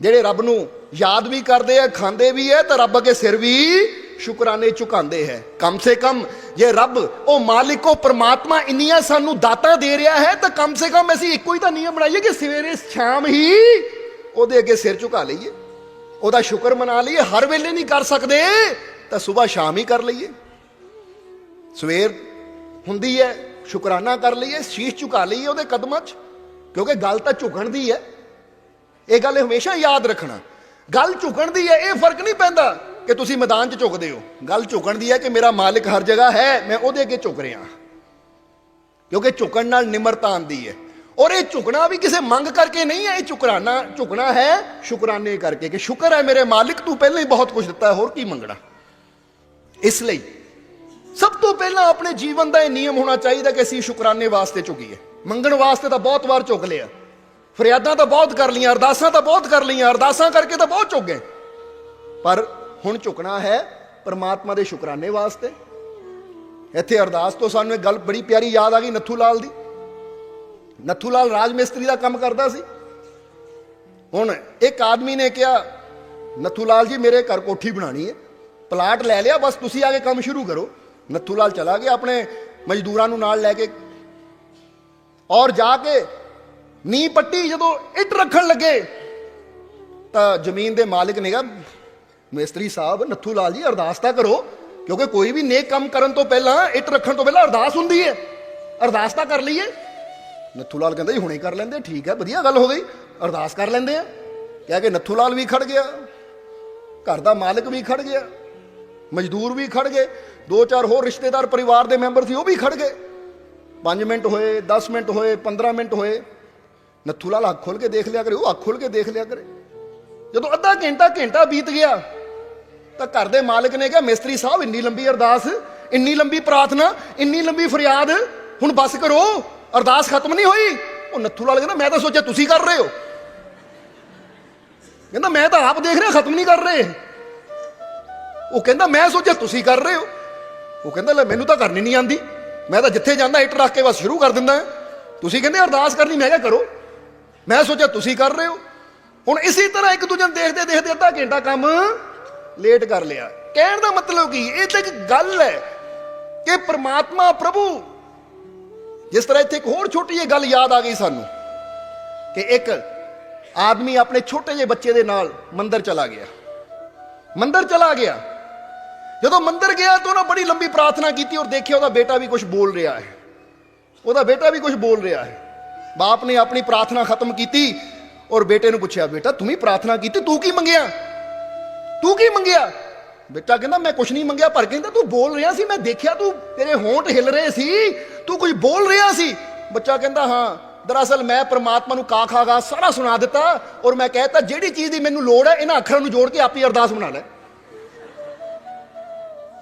ਜਿਹੜੇ ਰੱਬ ਨੂੰ ਯਾਦ ਵੀ ਕਰਦੇ ਆ, ਖਾਂਦੇ ਵੀ ਐ ਤਾਂ ਰੱਬ ਅੱਗੇ ਸਿਰ ਵੀ ਸ਼ੁਕਰਾਨੇ ਝੁਕਾਉਂਦੇ ਹੈ। ਕਮ ਸੇ ਕਮ ਜੇ ਰੱਬ, ਉਹ ਮਾਲਿਕ, ਉਹ ਪ੍ਰਮਾਤਮਾ ਇੰਨੀਆਂ ਸਾਨੂੰ ਦਾਤਾਂ ਦੇ ਰਿਹਾ ਹੈ, ਤਾਂ ਕਮ ਸੇ ਕਮ ਅਸੀਂ ਇੱਕੋ ਹੀ ਤਾਂ ਨਿਯਮ ਬਣਾਈਏ ਕਿ ਸਵੇਰੇ ਸ਼ਾਮ ਹੀ ਉਹਦੇ ਅੱਗੇ ਸਿਰ ਝੁਕਾ ਲਈਏ। ਉਹਦਾ ਸ਼ੁਕਰ ਮਨਾ ਲਈਏ, ਹਰ ਵੇਲੇ ਨਹੀਂ ਕਰ ਸਕਦੇ, ਤਾਂ ਸਵੇਰ ਸ਼ਾਮ ਹੀ ਕਰ ਲਈਏ। ਸਵੇਰ ਹੁੰਦੀ ਹੈ, ਸ਼ੁਕਰਾਨਾ ਕਰ ਲਈਏ, ਸ਼ੀਸ਼ ਝੁਕਾ ਲਈਏ ਉਹਦੇ ਕਦਮਾਂ 'ਚ, ਕਿਉਂਕਿ ਗੱਲ ਤਾਂ ਝੁਕਣ ਦੀ ਹੈ। ਇਹ ਗੱਲ ਹਮੇਸ਼ਾ ਯਾਦ ਰੱਖਣਾ। ਗੱਲ ਝੁਕਣ ਦੀ ਹੈ, ਇਹ ਫ਼ਰਕ ਨਹੀਂ ਪੈਂਦਾ। ਕਿ ਤੁਸੀਂ ਮੈਦਾਨ 'ਚ ਝੁਕਦੇ ਹੋ। ਗੱਲ ਝੁਕਣ ਦੀ ਹੈ ਕਿ ਮੇਰਾ ਮਾਲਿਕ ਹਰ ਜਗ੍ਹਾ ਹੈ, ਮੈਂ ਉਹਦੇ ਅੱਗੇ ਝੁਕ ਰਿਹਾ ਕਿਉਂਕਿ ਝੁਕਣ ਨਾਲ ਨਿਮਰਤਾ ਆਂਦੀ ਹੈ। ਔਰ ਇਹ ਝੁਕਣਾ ਵੀ ਕਿਸੇ ਮੰਗ ਕਰਕੇ ਨਹੀਂ ਹੈ, ਇਹ ਝੁਕਰਾਨਾ, ਝੁਕਣਾ ਹੈ ਸ਼ੁਕਰਾਨੇ ਕਰਕੇ ਕਿ ਸ਼ੁਕਰ ਹੈ ਮੇਰੇ ਮਾਲਿਕ ਤੂੰ ਪਹਿਲਾਂ ਹੀ ਬਹੁਤ ਕੁਝ ਦਿੱਤਾ, ਹੋਰ ਕੀ ਮੰਗਣਾ? ਇਸ ਲਈ ਸਭ ਤੋਂ ਪਹਿਲਾਂ ਆਪਣੇ ਜੀਵਨ ਦਾ ਇਹ ਨਿਯਮ ਹੋਣਾ ਚਾਹੀਦਾ ਕਿ ਅਸੀਂ ਸ਼ੁਕਰਾਨੇ ਵਾਸਤੇ ਝੁਕੀਏ। ਮੰਗਣ ਵਾਸਤੇ ਤਾਂ ਬਹੁਤ ਵਾਰ ਝੁਕ ਲਿਆ। ਫਰਿਆਦਾਂ ਤਾਂ ਬਹੁਤ ਕਰ ਲਈਆਂ, ਅਰਦਾਸਾਂ ਤਾਂ ਬਹੁਤ ਕਰ ਲਈਆਂ, ਅਰਦਾਸਾਂ ਕਰਕੇ ਤਾਂ ਬਹੁਤ ਝੁਕ ਗਏ। ਪਰ ਹੁਣ ਝੁਕਣਾ ਹੈ ਪਰਮਾਤਮਾ ਦੇ ਸ਼ੁਕਰਾਨੇ ਵਾਸਤੇ। ਇੱਥੇ ਅਰਦਾਸ ਤੋਂ ਸਾਨੂੰ ਇੱਕ ਗੱਲ ਬੜੀ ਪਿਆਰੀ ਯਾਦ ਆ ਗਈ ਨੱਥੂ ਲਾਲ ਦੀ। ਨੱਥੂ ਲਾਲ ਰਾਜ ਮਿਸਤਰੀ ਦਾ ਕੰਮ ਕਰਦਾ ਸੀ। ਹੁਣ ਇੱਕ ਆਦਮੀ ਨੇ ਕਿਹਾ, ਨੱਥੂ ਲਾਲ ਜੀ, ਮੇਰੇ ਘਰ ਕੋਠੀ ਬਣਾਣੀ ਹੈ। ਪਲਾਟ ਲੈ ਲਿਆ, ਬਸ ਤੁਸੀਂ ਆ ਕੇ ਕੰਮ ਸ਼ੁਰੂ ਕਰੋ। ਨੱਥੂ ਲਾਲ ਚਲਾ ਗਿਆ ਆਪਣੇ ਮਜ਼ਦੂਰਾਂ ਨੂੰ ਨਾਲ ਲੈ ਕੇ। ਔਰ ਜਾ ਕੇ ਨੀ ਪੱਟੀ ਜਦੋਂ ਇੱਟ ਰੱਖਣ ਲੱਗੇ, ਤਾਂ ਜ਼ਮੀਨ ਦੇ ਮਾਲਕ ਨੇ ਕਿਹਾ ਮਿਸਤਰੀ ਸਾਹਿਬ, ਨੱਥੂ ਲਾਲ ਜੀ, ਅਰਦਾਸ ਤਾਂ ਕਰੋ, ਕਿਉਂਕਿ ਕੋਈ ਵੀ ਨੇਕ ਕੰਮ ਕਰਨ ਤੋਂ ਪਹਿਲਾਂ ਇੱਟ ਰੱਖਣ ਤੋਂ ਪਹਿਲਾਂ ਅਰਦਾਸ ਹੁੰਦੀ ਹੈ। ਅਰਦਾਸ ਤਾਂ ਕਰ ਲਈਏ। ਨੱਥੂ ਲਾਲ ਕਹਿੰਦਾ ਜੀ, ਹੁਣੇ ਕਰ ਲੈਂਦੇ, ਠੀਕ ਹੈ, ਵਧੀਆ ਗੱਲ ਹੋ ਗਈ। ਅਰਦਾਸ ਕਰ ਲੈਂਦੇ ਆ। ਕਹਿ ਕੇ ਨੱਥੂ ਲਾਲ ਵੀ ਖੜ ਗਿਆ। ਘਰ ਦਾ ਮਾਲਕ ਵੀ ਖੜ ਗਿਆ। ਮਜ਼ਦੂਰ ਵੀ ਖੜ ਗਏ। ਦੋ ਚਾਰ ਹੋਰ ਰਿਸ਼ਤੇਦਾਰ ਪਰਿਵਾਰ ਦੇ ਮੈਂਬਰ ਸੀ, ਉਹ ਵੀ ਖੜ ਗਏ। 5 ਮਿੰਟ ਹੋਏ 10 ਮਿੰਟ ਹੋਏ 15 ਮਿੰਟ ਹੋਏ। ਨੱਥੂ ਲਾਲ ਅੱਖ ਖੋਲ ਕੇ ਦੇਖ ਲਿਆ ਕਰੇ, ਉਹ ਅੱਖ ਖੋਲ ਕੇ ਦੇਖ ਲਿਆ ਕਰੇ। ਜਦੋਂ ਅੱਧਾ ਘੰਟਾ ਘੰਟਾ ਬੀਤ ਗਿਆ ਤਾਂ ਘਰ ਦੇ ਮਾਲਕ ਨੇ ਕਿਹਾ, ਮਿਸਤਰੀ ਸਾਹਿਬ, ਇੰਨੀ ਲੰਬੀ ਅਰਦਾਸ, ਇੰਨੀ ਲੰਬੀ ਪ੍ਰਾਰਥਨਾ, ਇੰਨੀ ਲੰਬੀ ਫਰਿਆਦ, ਹੁਣ ਬਸ ਕਰੋ, ਅਰਦਾਸ ਖਤਮ ਨਹੀਂ ਹੋਈ। ਉਹ ਨੱਥੂ ਲਾਲ ਕਹਿੰਦਾ, ਮੈਂ ਤਾਂ ਸੋਚਿਆ ਤੁਸੀਂ ਕਰ ਰਹੇ ਹੋ। ਕਹਿੰਦਾ, ਮੈਂ ਤਾਂ ਆਪ ਦੇਖ ਰਿਹਾ, ਖਤਮ ਨਹੀਂ ਕਰ ਰਹੇ। ਉਹ ਕਹਿੰਦਾ, ਮੈਂ ਸੋਚਿਆ ਤੁਸੀਂ ਕਰ ਰਹੇ ਹੋ। ਉਹ ਕਹਿੰਦਾ, ਲੈ, ਮੈਨੂੰ ਤਾਂ ਕਰਨੀ ਨਹੀਂ ਆਂਦੀ। ਮੈਂ ਤਾਂ ਜਿੱਥੇ ਜਾਂਦਾ, ਇੱਟ ਰੱਖ ਕੇ ਬਸ ਸ਼ੁਰੂ ਕਰ ਦਿੰਦਾ। ਤੁਸੀਂ ਕਹਿੰਦੇ, ਅਰਦਾਸ ਕਰਨੀ, ਮੈਂ ਕਿਹਾ, ਕਰੋ। ਮੈਂ ਸੋਚਿਆ ਤੁਸੀਂ ਕਰ ਰਹੇ ਹੋ। ਹੁਣ ਇਸੇ ਤਰ੍ਹਾਂ ਇੱਕ ਦੂਜੇ ਨੂੰ ਦੇਖਦੇ ਦੇਖਦੇ ਅੱਧਾ ਘੰਟਾ ਕੰਮ ਲੇਟ ਕਰ ਲਿਆ। ਕਹਿਣ ਦਾ ਮਤਲਬ ਕੀ? ਇਹ ਤਾਂ ਇੱਕ ਗੱਲ ਹੈ ਕਿ ਪ੍ਰਮਾਤਮਾ ਪ੍ਰਭੂ, ਜਿਸ ਤਰ੍ਹਾਂ ਇੱਥੇ ਇੱਕ ਹੋਰ ਛੋਟੀ ਜਿਹੀ ਗੱਲ ਯਾਦ ਆ ਗਈ ਸਾਨੂੰ, ਕਿ ਇੱਕ ਆਦਮੀ ਆਪਣੇ ਛੋਟੇ ਜਿਹੇ ਬੱਚੇ ਦੇ ਨਾਲ ਮੰਦਰ ਚਲਾ ਗਿਆ। ਮੰਦਰ ਚਲਾ ਗਿਆ। ਜਦੋਂ ਮੰਦਰ ਗਿਆ ਤਾਂ ਉਹਨੇ ਬੜੀ ਲੰਬੀ ਪ੍ਰਾਰਥਨਾ ਕੀਤੀ ਔਰ ਦੇਖਿਆ ਉਹਦਾ ਬੇਟਾ ਵੀ ਕੁਝ ਬੋਲ ਰਿਹਾ ਹੈ। ਉਹਦਾ ਬੇਟਾ ਵੀ ਕੁਝ ਬੋਲ ਰਿਹਾ ਹੈ। ਬਾਪ ਨੇ ਆਪਣੀ ਪ੍ਰਾਰਥਨਾ ਖਤਮ ਕੀਤੀ ਔਰ ਬੇਟੇ ਨੂੰ ਪੁੱਛਿਆ, ਬੇਟਾ ਤੂੰ ਵੀ ਪ੍ਰਾਰਥਨਾ ਕੀਤੀ? ਤੂੰ ਕੀ ਮੰਗਿਆ? ਤੂੰ ਕੀ ਮੰਗਿਆ? ਬੇਟਾ ਕਹਿੰਦਾ, ਮੈਂ ਕੁਝ ਨਹੀਂ ਮੰਗਿਆ, ਪਰ ਕਹਿੰਦਾ, ਤੂੰ ਬੋਲ ਰਿਹਾ ਸੀ, ਮੈਂ ਦੇਖਿਆ ਤੂੰ ਤੇਰੇ ਹੋਂਠ ਹਿਲ ਰਹੇ ਸੀ, ਤੂੰ ਕੁਝ ਬੋਲ ਰਿਹਾ ਸੀ। ਬੱਚਾ ਕਹਿੰਦਾ, ਹਾਂ, ਦਰਅਸਲ ਮੈਂ ਪ੍ਰਮਾਤਮਾ ਨੂੰ ਕਾ ਖਾ ਸਾਰਾ ਸੁਣਾ ਦਿੱਤਾ, ਔਰ ਮੈਂ ਕਹਿਤਾ ਜਿਹੜੀ ਚੀਜ਼ ਦੀ ਮੈਨੂੰ ਲੋੜ ਹੈ, ਇਹਨਾਂ ਅੱਖਰਾਂ ਨੂੰ ਜੋੜ ਕੇ ਆਪੀ ਅਰਦਾਸ ਬਣਾ ਲੈ।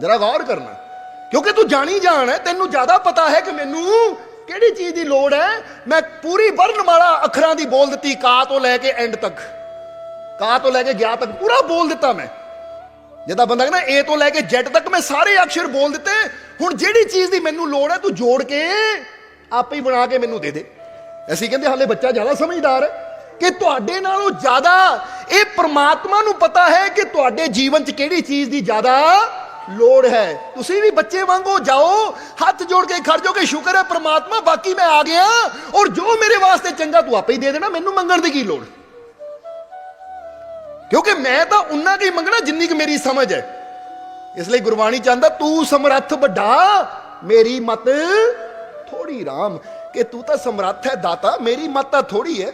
ਜਰਾ ਗੌਰ ਕਰਨਾ, ਕਿਉਂਕਿ ਤੂੰ ਜਾਣੀ ਜਾਣ ਹੈ, ਤੈਨੂੰ ਜ਼ਿਆਦਾ ਪਤਾ ਹੈ ਕਿ ਮੈਨੂੰ ਕਿਹੜੀ ਚੀਜ਼ ਦੀ ਲੋੜ ਹੈ, ਮੈਂ ਪੂਰੀ ਵਰਣਮਾਲਾ ਅੱਖਰਾਂ ਦੀ ਬੋਲ ਦਿੱਤੀ, ਕਾ ਤੋਂ ਲੈ ਕੇ ਐਂਡ ਤੱਕ। ਕਾ ਤੋਂ ਲੈ ਕੇ ਗਿਆ ਤੱਕ ਪੂਰਾ ਬੋਲ ਦਿੱਤਾ ਮੈਂ। ਜਿੱਦਾਂ ਬੰਦਾ ਕਹਿੰਦਾ ਏ ਤੋਂ ਲੈ ਕੇ Z ਤੱਕ ਮੈਂ ਸਾਰੇ ਅਕਸ਼ਰ ਬੋਲ ਦਿੱਤੇ। ਹੁਣ ਜਿਹੜੀ ਚੀਜ਼ ਦੀ ਮੈਨੂੰ ਲੋੜ ਹੈ, ਤੂੰ ਜੋੜ ਕੇ ਆਪੇ ਹੀ ਬਣਾ ਕੇ ਮੈਨੂੰ ਦੇ ਦੇ। ਅਸੀਂ ਕਹਿੰਦੇ, ਹਾਲੇ ਬੱਚਾ ਜ਼ਿਆਦਾ ਸਮਝਦਾਰ ਹੈ ਕਿ ਤੁਹਾਡੇ ਨਾਲੋਂ ਜ਼ਿਆਦਾ ਇਹ ਪ੍ਰਮਾਤਮਾ ਨੂੰ ਪਤਾ ਹੈ ਕਿ ਤੁਹਾਡੇ ਜੀਵਨ 'ਚ ਕਿਹੜੀ ਚੀਜ਼ ਦੀ ਜ਼ਿਆਦਾ ਲੋੜ ਹੈ। ਤੁਸੀਂ ਵੀ ਬੱਚੇ ਵਾਂਗੋ ਜਾਓ, ਹੱਥ ਜੋੜ ਕੇ ਖੜ ਜਾਓ ਕਿ ਸ਼ੁਕਰ ਹੈ ਪ੍ਰਮਾਤਮਾ, ਬਾਕੀ ਮੈਂ ਆ ਗਿਆ ਔਰ ਜੋ ਮੇਰੇ ਵਾਸਤੇ ਚੰਗਾ ਤੂੰ ਆਪੇ ਹੀ ਦੇ ਦੇਣਾ, ਮੈਨੂੰ ਮੰਗਣ ਦੀ ਕੀ ਲੋੜ? ਕਿਉਂਕਿ ਮੈਂ ਤਾਂ ਉਨਾ ਕੀ ਮੰਗਣਾ ਜਿੰਨੀ ਕਿ ਮੇਰੀ ਸਮਝ ਹੈ। ਇਸ ਲਈ ਗੁਰਬਾਣੀ ਚਾਹੁੰਦਾ ਤੂੰ ਸਮਰੱਥ ਵੱਡਾ, ਮੇਰੀ ਮਤ ਥੋੜੀ ਰਾਮ। ਕਿ ਤੂੰ ਤਾਂ ਸਮਰੱਥ ਹੈ ਦਾਤਾ, ਮੇਰੀ ਮਤ ਤਾਂ ਥੋੜੀ ਹੈ।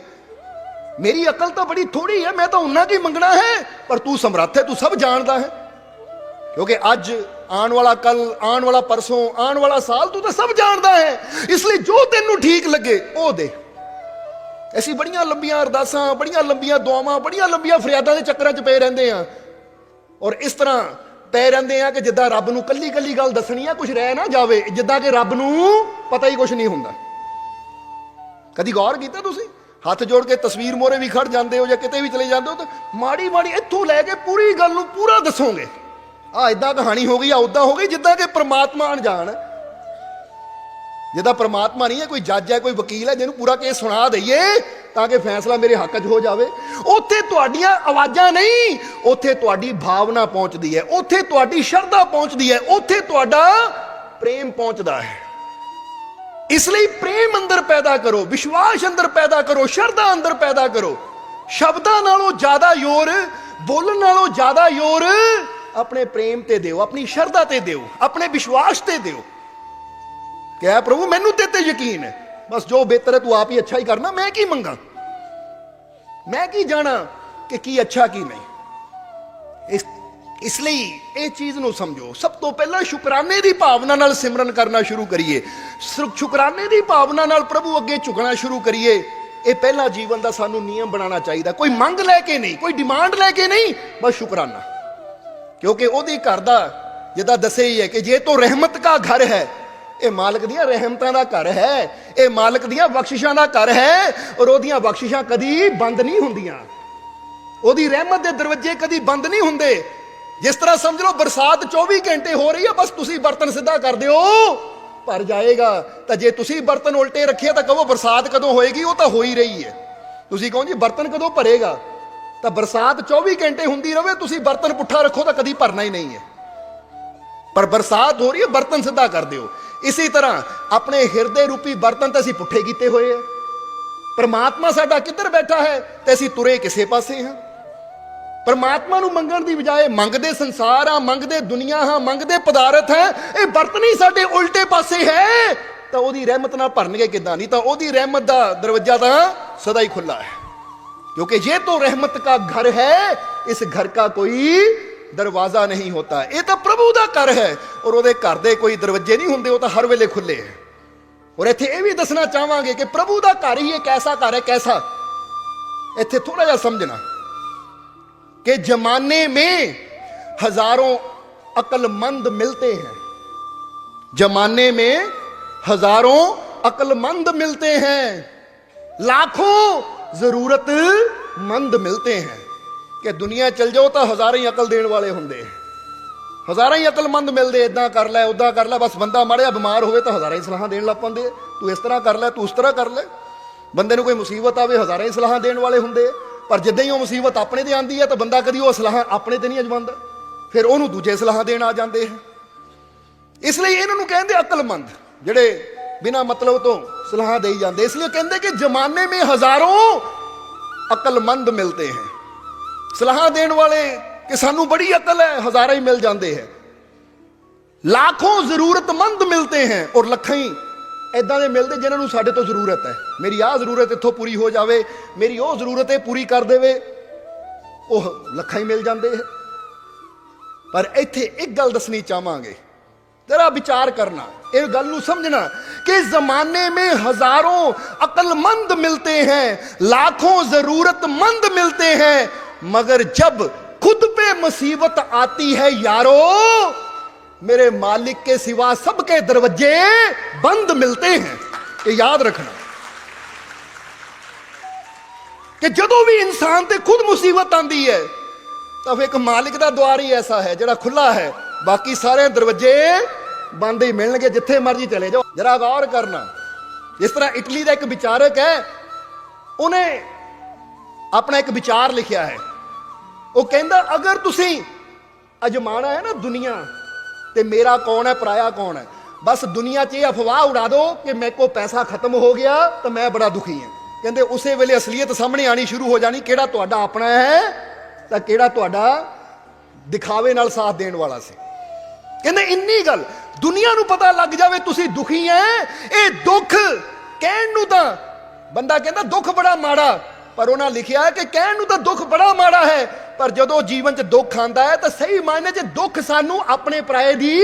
ਮੇਰੀ ਅਕਲ ਤਾਂ ਬੜੀ ਥੋੜੀ ਹੈ, ਮੈਂ ਤਾਂ ਉਨਾ ਕੀ ਮੰਗਣਾ ਹੈ? ਪਰ ਤੂੰ ਸਮਰੱਥ ਹੈ, ਤੂੰ ਸਭ ਜਾਣਦਾ ਹੈ। ਕਿਉਂਕਿ ਅੱਜ ਆਉਣ ਵਾਲਾ ਕੱਲ ਆਉਣ ਵਾਲਾ ਪਰਸੋਂ, ਆਉਣ ਵਾਲਾ ਸਾਲ ਤੂੰ ਤਾਂ ਸਭ ਜਾਣਦਾ ਹੈ। ਇਸ ਲਈ ਜੋ ਤੈਨੂੰ ਠੀਕ ਲੱਗੇ, ਉਹ ਦੇ। ਅਸੀਂ ਬੜੀਆਂ ਲੰਬੀਆਂ ਅਰਦਾਸਾਂ, ਬੜੀਆਂ ਲੰਬੀਆਂ ਦੁਆਵਾਂ, ਬੜੀਆਂ ਲੰਬੀਆਂ ਫਰਿਆਦਾਂ ਦੇ ਚੱਕਰਾਂ 'ਚ ਪਏ ਰਹਿੰਦੇ ਆ। ਔਰ ਇਸ ਤਰ੍ਹਾਂ ਪਏ ਰਹਿੰਦੇ ਆ ਕਿ ਜਿੱਦਾਂ ਰੱਬ ਨੂੰ ਕੱਲੀ ਕੱਲੀ ਗੱਲ ਦੱਸਣੀ ਆ ਕੁਝ ਰਹਿ ਨਾ ਜਾਵੇ, ਜਿੱਦਾਂ ਕਿ ਰੱਬ ਨੂੰ ਪਤਾ ਹੀ ਕੁਝ ਨਹੀਂ ਹੁੰਦਾ। ਕਦੀ ਗੌਰ ਕੀਤਾ ਤੁਸੀਂ? ਹੱਥ ਜੋੜ ਕੇ ਤਸਵੀਰ ਮੋਰੇ ਵੀ ਖੜ ਜਾਂਦੇ ਹੋ ਜਾਂ ਕਿਤੇ ਵੀ ਚਲੇ ਜਾਂਦੇ ਹੋ ਤਾਂ ਮਾੜੀ ਮਾੜੀ ਇੱਥੋਂ ਲੈ ਕੇ ਪੂਰੀ ਗੱਲ ਨੂੰ ਪੂਰਾ ਦੱਸੋਗੇ। ਆ ਇਦਾਂ ਕਹਾਣੀ ਹੋ ਗਈ ਆ ਉਦਾਂ ਹੋ ਗਈ, ਜਿੱਦਾਂ ਕਿ ਪ੍ਰਮਾਤਮਾ ਅਣਜਾਣ। ਹੈ ਜਿਹਦਾ ਪ੍ਰਮਾਤਮਾ ਨਹੀਂ ਹੈ, ਕੋਈ ਜੱਜ ਹੈ, ਕੋਈ ਵਕੀਲ ਹੈ, ਜਿਹਨੂੰ ਪੂਰਾ ਕੇਸ ਸੁਣਾ ਦਈਏ, ਤਾਂ ਕਿ ਫੈਸਲਾ ਮੇਰੇ ਹੱਕ 'ਚ ਹੋ ਜਾਵੇ। ਉੱਥੇ ਤੁਹਾਡੀਆਂ ਆਵਾਜ਼ਾਂ ਨਹੀਂ, ਉੱਥੇ ਤੁਹਾਡੀ ਭਾਵਨਾ ਪਹੁੰਚਦੀ ਹੈ, ਉੱਥੇ ਤੁਹਾਡੀ ਸ਼ਰਧਾ ਪਹੁੰਚਦੀ ਹੈ, ਉੱਥੇ ਤੁਹਾਡਾ ਪ੍ਰੇਮ ਪਹੁੰਚਦਾ ਹੈ। ਇਸ ਲਈ ਪ੍ਰੇਮ ਅੰਦਰ ਪੈਦਾ ਕਰੋ, ਵਿਸ਼ਵਾਸ ਅੰਦਰ ਪੈਦਾ ਕਰੋ, ਸ਼ਰਧਾ ਅੰਦਰ ਪੈਦਾ ਕਰੋ। ਸ਼ਬਦਾਂ ਨਾਲੋਂ ਜ਼ਿਆਦਾ ਜ਼ੋਰ, ਬੋਲਣ ਨਾਲੋਂ ਜ਼ਿਆਦਾ ਜ਼ੋਰ ਆਪਣੇ ਪ੍ਰੇਮ ਤੇ ਦਿਓ, ਆਪਣੀ ਸ਼ਰਧਾ ਤੇ ਦਿਓ, ਆਪਣੇ ਵਿਸ਼ਵਾਸ ਤੇ ਦਿਓ। ਕਿ ਐ ਪ੍ਰਭੂ, ਮੈਨੂੰ ਤੇ ਤੇ ਯਕੀਨ ਹੈ। ਬਸ ਜੋ ਬਿਹਤਰ ਹੈ, ਤੂੰ ਆਪ ਹੀ ਅੱਛਾ ਹੀ ਕਰਨਾ। ਮੈਂ ਕੀ ਮੰਗਾ? ਮੈਂ ਕੀ ਜਾਣਾ ਕਿ ਕੀ ਅੱਛਾ, ਕੀ ਨਹੀਂ? ਇਸ ਇਸ ਲਈ ਇਹ ਚੀਜ਼ ਨੂੰ ਸਮਝੋ। ਸਭ ਤੋਂ ਪਹਿਲਾਂ ਸ਼ੁਕਰਾਨੇ ਦੀ ਭਾਵਨਾ ਨਾਲ ਸਿਮਰਨ ਕਰਨਾ ਸ਼ੁਰੂ ਕਰੀਏ। ਸ਼ੁਕਰਾਨੇ ਦੀ ਭਾਵਨਾ ਨਾਲ ਪ੍ਰਭੂ ਅੱਗੇ ਝੁਕਣਾ ਸ਼ੁਰੂ ਕਰੀਏ। ਇਹ ਪਹਿਲਾ ਜੀਵਨ ਦਾ ਸਾਨੂੰ ਨਿਯਮ ਬਣਾਉਣਾ ਚਾਹੀਦਾ। ਕੋਈ ਮੰਗ ਲੈ ਕੇ ਨਹੀਂ, ਕੋਈ ਡਿਮਾਂਡ ਲੈ ਕੇ ਨਹੀਂ, ਬਸ ਸ਼ੁਕਰਾਨਾ। ਕਿਉਂਕਿ ਉਹਦੇ ਘਰ ਦਾ ਜਿੱਦਾਂ ਦੱਸਿਆ ਹੀ ਹੈ ਕਿ ਜੇ ਤੋ ਰਹਿਮਤ ਦਾ ਘਰ ਹੈ ਇਹ ਮਾਲਕ ਦੀਆਂ ਰਹਿਮਤਾਂ ਦਾ ਘਰ ਹੈ, ਇਹ ਮਾਲਕ ਦੀਆਂ ਬਖਸ਼ਿਸ਼ਾਂ ਦਾ ਘਰ ਹੈ, ਔਰ ਉਹਦੀਆਂ ਬਖਸ਼ਿਸ਼ਾਂ ਕਦੀ ਬੰਦ ਨਹੀਂ ਹੁੰਦੀਆਂ। ਉਹਦੀ ਰਹਿਮਤ ਦੇ ਦਰਵਾਜ਼ੇ ਕਦੀ ਬੰਦ ਨਹੀਂ ਹੁੰਦੇ। ਜਿਸ ਤਰ੍ਹਾਂ ਸਮਝ ਲਓ ਬਰਸਾਤ 24 ਘੰਟੇ ਹੋ ਰਹੀ ਹੈ ਬਸ ਤੁਸੀਂ ਬਰਤਨ ਸਿੱਧਾ ਕਰ ਦਿਓ, ਭਰ ਜਾਏਗਾ। ਤਾਂ ਜੇ ਤੁਸੀਂ ਬਰਤਨ ਉਲਟੇ ਰੱਖਿਆ ਤਾਂ ਕਹੋ ਬਰਸਾਤ ਕਦੋਂ ਹੋਏਗੀ? ਉਹ ਤਾਂ ਹੋ ਹੀ ਰਹੀ ਹੈ। ਤੁਸੀਂ ਕਹੋ ਜੀ ਬਰਤਨ ਕਦੋਂ ਭਰੇਗਾ? ਤਾਂ ਬਰਸਾਤ 24 ਘੰਟੇ ਹੁੰਦੀ ਰਹੇ ਤੁਸੀਂ ਬਰਤਨ ਪੁੱਠਾ ਰੱਖੋ ਤਾਂ ਕਦੀ ਭਰਨਾ ਹੀ ਨਹੀਂ ਹੈ। ਪਰ ਬਰਸਾਤ ਹੋ ਰਹੀ ਹੈ, ਬਰਤਨ ਸਿੱਧਾ ਕਰ ਦਿਓ। ਇਸੇ ਤਰ੍ਹਾਂ ਆਪਣੇ ਹਿਰਦੇ ਰੂਪੀ ਬਰਤਨ ਤਾਂ ਅਸੀਂ ਪੁੱਠੇ ਕੀਤੇ ਹੋਏ ਆ ਪਰਮਾਤਮਾ ਸਾਡਾ ਕਿੱਧਰ ਬੈਠਾ ਹੈ ਤੇ ਅਸੀਂ ਤੁਰੇ ਕਿਸੇ ਪਾਸੇ ਹਾਂ ਪਰਮਾਤਮਾ ਨੂੰ ਮੰਗਣ ਦੀ ਬਜਾਏ ਮੰਗਦੇ ਸੰਸਾਰ ਆ ਮੰਗਦੇ ਦੁਨੀਆ ਹਾਂ ਮੰਗਦੇ ਪਦਾਰਥ ਹੈ ਇਹ ਬਰਤਨ ਹੀ ਸਾਡੇ ਉਲਟੇ ਪਾਸੇ ਹੈ ਤਾਂ ਉਹਦੀ ਰਹਿਮਤ ਨਾਲ ਭਰਨਗੇ ਕਿਦਾਂ ਨਹੀਂ ਤਾਂ ਉਹਦੀ ਰਹਿਮਤ ਦਾ ਦਰਵਾਜ਼ਾ ਤਾਂ ਸਦਾ ਹੀ ਖੁੱਲਾ ਹੈ क्योंकि ये तो रहमत का घर है इस घर का कोई ਦਰਵਾਜ਼ਾ ਨਹੀਂ ਹੁੰਦਾ ਇਹ ਤਾਂ ਪ੍ਰਭੂ ਦਾ ਘਰ ਹੈ ਔਰ ਉਹਦੇ ਘਰ ਦੇ ਕੋਈ ਦਰਵਾਜ਼ੇ ਨਹੀਂ ਹੁੰਦੇ ਉਹ ਤਾਂ ਹਰ ਵੇਲੇ ਖੁੱਲੇ ਹੈ ਔਰ ਇੱਥੇ ਇਹ ਵੀ ਦੱਸਣਾ ਚਾਹਾਂਗੇ ਕਿ ਪ੍ਰਭੂ ਦਾ ਘਰ ਹੀ ਇੱਕ ਐਸਾ ਘਰ ਹੈ ਕੈਸਾ ਇੱਥੇ ਥੋੜਾ ਜਿਹਾ ਸਮਝਣਾ कि जमाने में हजारों अक्लमंद मिलते हैं जमाने में हजारों अक्लमंद मिलते हैं लाखों जरूरतमंद मिलते हैं ਕਿ ਦੁਨੀਆ ਚਲ ਜਾਓ ਤਾਂ ਹਜ਼ਾਰਾਂ ਹੀ ਅਕਲ ਦੇਣ ਵਾਲੇ ਹੁੰਦੇ। ਹਜ਼ਾਰਾਂ ਹੀ ਅਕਲਮੰਦ ਮਿਲਦੇ ਇਦਾਂ ਕਰ ਲੈ ਉਦਾਂ ਕਰ ਲੈ, ਬਸ ਬੰਦਾ ਮਾੜਿਆ ਬਿਮਾਰ ਹੋਵੇ ਤਾਂ ਹਜ਼ਾਰਾਂ ਹੀ ਸਲਾਹਾਂ ਦੇਣ ਲੱਗ ਪੈਂਦੇ। ਆ। ਤੂੰ ਇਸ ਤਰ੍ਹਾਂ ਕਰ ਲੈ, ਤੂੰ ਉਸ ਤਰ੍ਹਾਂ ਕਰ ਲੈ। ਬੰਦੇ ਨੂੰ ਕੋਈ ਮੁਸੀਬਤ ਆਵੇ, ਹਜ਼ਾਰਾਂ ਹੀ ਸਲਾਹਾਂ ਦੇਣ ਵਾਲੇ ਹੁੰਦੇ। ਆ। ਪਰ ਜਿੱਦਾਂ ਹੀ ਉਹ ਮੁਸੀਬਤ ਆਪਣੇ ਤੇ ਆਂਦੀ ਹੈ ਤਾਂ ਬੰਦਾ ਕਦੀ ਉਹ ਸਲਾਹਾਂ ਆਪਣੇ ਤੇ ਨਹੀਂ ਅਜਮਾਉਂਦਾ। ਫਿਰ ਉਹਨੂੰ ਦੂਜੇ ਸਲਾਹਾਂ ਦੇਣ ਆ ਜਾਂਦੇ ਹੈ ਇਸ ਲਈ ਇਹਨਾਂ ਨੂੰ ਕਹਿੰਦੇ ਅਕਲਮੰਦ, ਜਿਹੜੇ ਬਿਨਾ ਮਤਲਬ ਤੋਂ ਸਲਾਹਾਂ ਦੇਈ ਜਾਂਦੇ। ਇਸ ਲਈ ਕਹਿੰਦੇ ਕਿ ਜ਼ਮਾਨੇ ਮੇਂ ਹਜ਼ਾਰੋਂ ਅਕਲਮੰਦ ਮਿਲਤੇ ਹੈ। ਸਲਾਹਾਂ ਦੇਣ ਵਾਲੇ ਕਿ ਸਾਨੂੰ ਬੜੀ ਅਕਲ ਹੈ ਹਜ਼ਾਰਾਂ ਹੀ ਮਿਲ ਜਾਂਦੇ ਹੈ ਲੱਖੋਂ ਜ਼ਰੂਰਤਮੰਦ ਮਿਲਤੇ ਹੈ ਔਰ ਲੱਖਾਂ ਹੀ ਇਦਾਂ ਦੇ ਮਿਲਦੇ ਜਿਨ੍ਹਾਂ ਨੂੰ ਸਾਡੇ ਤੋਂ ਜ਼ਰੂਰਤ ਹੈ ਮੇਰੀ ਆਹ ਜ਼ਰੂਰਤ ਇੱਥੋਂ ਪੂਰੀ ਹੋ ਜਾਵੇ ਮੇਰੀ ਉਹ ਜ਼ਰੂਰਤ ਇਹ ਪੂਰੀ ਕਰ ਦੇਵੇ ਉਹ ਲੱਖਾਂ ਹੀ ਮਿਲ ਜਾਂਦੇ ਹੈ ਪਰ ਇੱਥੇ ਇੱਕ ਗੱਲ ਦੱਸਣੀ ਚਾਹਾਂਗੇ ਜਰਾ ਵਿਚਾਰ ਕਰਨਾ ਇਹ ਗੱਲ ਨੂੰ ਸਮਝਣਾ कि जमाने में हजारों अकलमंद मिलते हैं लाखों जरूरतमंद मिलते हैं मगर जब खुद पे मुसीबत आती है यारो मेरे मालिक के सिवा सबके दरवाजे बंद मिलते हैं ये याद रखना ਕਿ ਜਦੋਂ ਵੀ ਇਨਸਾਨ ਤੇ ਖੁਦ ਮੁਸੀਬਤ ਆਂਦੀ ਹੈ ਤਾਂ ਫਿਰ ਇੱਕ ਮਾਲਿਕ ਦਾ ਦੁਆਰ ਹੀ ਐਸਾ ਹੈ ਜਿਹੜਾ ਖੁੱਲਾ ਹੈ ਬਾਕੀ ਸਾਰੇ ਦਰਵਾਜ਼ੇ ਬੰਦ ਹੀ ਮਿਲਣਗੇ ਜਿੱਥੇ ਮਰਜ਼ੀ ਚਲੇ ਜਾਓ ਜਰਾ ਗੌਰ ਕਰਨਾ ਜਿਸ ਤਰ੍ਹਾਂ ਇਟਲੀ ਦਾ ਇੱਕ ਵਿਚਾਰਕ ਹੈ ਉਹਨੇ ਆਪਣਾ ਇੱਕ ਵਿਚਾਰ ਲਿਖਿਆ ਹੈ ਉਹ ਕਹਿੰਦਾ, ਅਗਰ ਤੁਸੀਂ ਅਜਮਾਣਾ ਹੈ ਨਾ ਦੁਨੀਆ, ਤੇ ਮੇਰਾ ਕੌਣ ਹੈ, ਪਰਾਇਆ ਕੌਣ ਹੈ? ਬਸ ਦੁਨੀਆ 'ਚ ਇਹ ਅਫਵਾਹ ਉਡਾ ਦਿਓ ਕਿ ਮੇਰੇ ਕੋ ਪੈਸਾ ਖਤਮ ਹੋ ਗਿਆ ਤਾਂ ਮੈਂ ਬੜਾ ਦੁਖੀ ਹਾਂ। ਕਹਿੰਦੇ, ਉਸੇ ਵੇਲੇ ਅਸਲੀਅਤ ਸਾਹਮਣੇ ਆਣੀ ਸ਼ੁਰੂ ਹੋ ਜਾਣੀ, ਕਿਹੜਾ ਤੁਹਾਡਾ ਆਪਣਾ ਹੈ? ਤਾਂ ਕਿਹੜਾ ਤੁਹਾਡਾ ਦਿਖਾਵੇ ਨਾਲ ਸਾਥ ਦੇਣ ਵਾਲਾ ਸੀ? ਕਹਿੰਦੇ, ਇੰਨੀ ਗੱਲ, ਦੁਨੀਆ ਨੂੰ ਪਤਾ ਲੱਗ ਜਾਵੇ ਤੁਸੀਂ ਦੁਖੀ ਐ ਇਹ ਦੁੱਖ ਕਹਿਣ ਨੂੰ ਤਾਂ ਬੰਦਾ ਕਹਿੰਦਾ ਦੁੱਖ ਬੜਾ ਮਾੜਾ, ਪਰ ਉਹਨਾਂ ਲਿਖਿਆ ਕਿ ਕਹਿਣ ਨੂੰ ਤਾਂ ਦੁੱਖ ਬੜਾ ਮਾੜਾ ਹੈ। ਪਰ ਜਦੋਂ ਜੀਵਨ 'ਚ ਦੁੱਖ ਆਂਦਾ ਹੈ ਤਾਂ ਸਹੀ ਮਾਇਨੇ 'ਚ ਦੁੱਖ ਸਾਨੂੰ ਆਪਣੇ ਪਰਾਏ ਦੀ